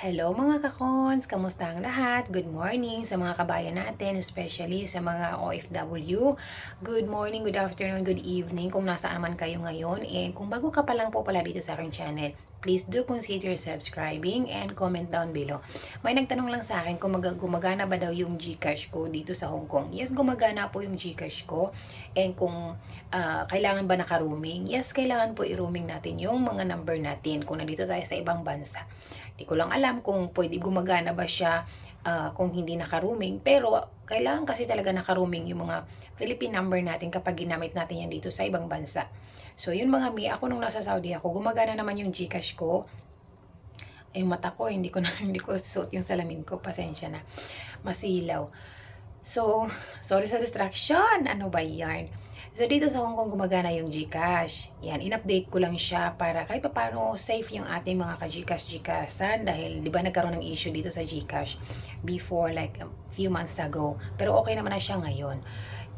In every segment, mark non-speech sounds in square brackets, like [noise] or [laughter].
Hello mga kakons! Kamusta ang lahat? Good morning sa mga kabayan natin, especially sa mga OFW. Good morning, good afternoon, good evening kung nasaan man kayo ngayon. And kung bago ka pa lang po pala dito sa aking channel, please do consider subscribing and comment down below. May nagtanong lang sa akin kung mag- gumagana ba daw yung Gcash ko dito sa Hong Kong. Yes, gumagana po yung Gcash ko. And kung ah, kailangan ba naka-roaming? Yes, kailangan po i-roaming natin yung mga number natin kung nandito tayo sa ibang bansa. Di ko lang alam kung pwede gumagana ba siya ah, kung hindi naka-roaming. Pero kailangan kasi talaga naka-roaming yung mga Philippine number natin kapag ginamit natin yan dito sa ibang bansa. So yun mga mi, ako nung nasa Saudi ako, gumagana naman yung Gcash ko. Ay mata ko, hindi ko na [laughs] hindi ko suot yung salamin ko, pasensya na. Masilaw. So, sorry sa distraction. Ano ba yan? So, dito sa Hong Kong gumagana yung GCash. Yan, in-update ko lang siya para kahit paano safe yung ating mga ka-GCash GCashan dahil di ba nagkaroon ng issue dito sa GCash before like a few months ago. Pero okay naman na siya ngayon.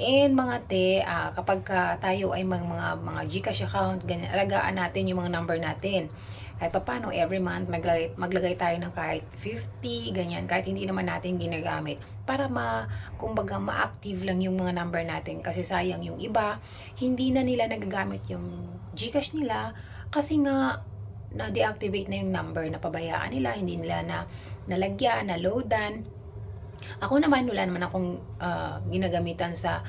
And mga te, ah, kapag ka tayo ay mga, mga, mga GCash account, ganyan, alagaan natin yung mga number natin. Kahit paano, every month, maglagay, maglagay tayo ng kahit 50, ganyan, kahit hindi naman natin ginagamit. Para ma, kumbaga, ma-active lang yung mga number natin. Kasi sayang yung iba, hindi na nila nagagamit yung Gcash nila. Kasi nga, na-deactivate na yung number na pabayaan nila, hindi nila na nalagyan, na-loadan. Ako naman, wala naman akong ah, ginagamitan sa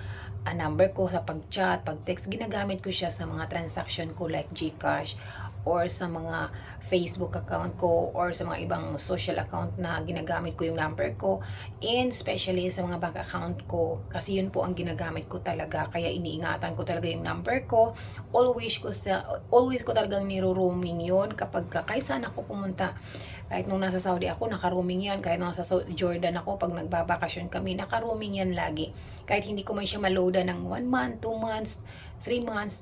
ah, number ko sa pag-chat, pag-text. Ginagamit ko siya sa mga transaction ko like GCash or sa mga Facebook account ko or sa mga ibang social account na ginagamit ko yung number ko and especially sa mga bank account ko kasi yun po ang ginagamit ko talaga kaya iniingatan ko talaga yung number ko always ko sa always ko talagang niro-roaming yun kapag ka- kahit ako pumunta kahit nung nasa Saudi ako, naka-roaming yan. Kahit nung nasa Jordan ako, pag nagbabakasyon kami, naka-roaming yan lagi. Kahit hindi ko man siya maloada ng 1 month, 2 months, 3 months,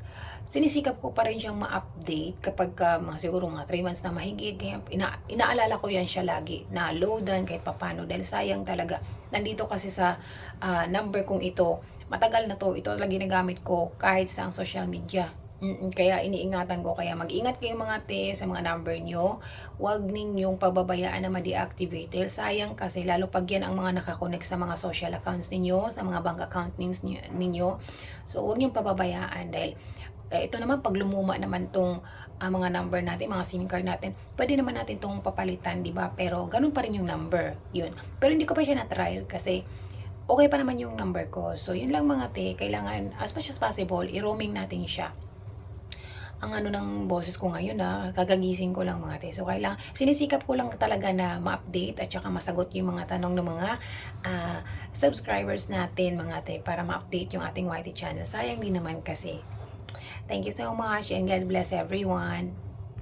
sinisikap ko pa rin siyang ma-update kapag ka, mga siguro mga 3 months na mahigit. Kaya ina- inaalala ko yan siya lagi na loadan kahit papano dahil sayang talaga. Nandito kasi sa ah, number kong ito, matagal na to, ito talaga ginagamit ko kahit sa ang social media. Kaya iniingatan ko. Kaya mag-ingat kayo mga te sa mga number nyo. Huwag ninyong pababayaan na ma-deactivate. Dahil sayang kasi lalo pag yan ang mga nakakonect sa mga social accounts ninyo, sa mga bank account ninyo. So huwag niyong pababayaan dahil eh, ito naman pag lumuma naman tong ah, mga number natin, mga SIM card natin, pwede naman natin tong papalitan, di ba? Pero ganun pa rin yung number. Yun. Pero hindi ko pa siya na-trial kasi okay pa naman yung number ko. So, yun lang mga te, kailangan as much as possible, i-roaming natin siya ang ano ng boses ko ngayon na kagagising ko lang mga te. So kailang sinisikap ko lang talaga na ma-update at saka masagot yung mga tanong ng mga ah, subscribers natin mga te para ma-update yung ating YT channel. Sayang din naman kasi. Thank you so much and God bless everyone.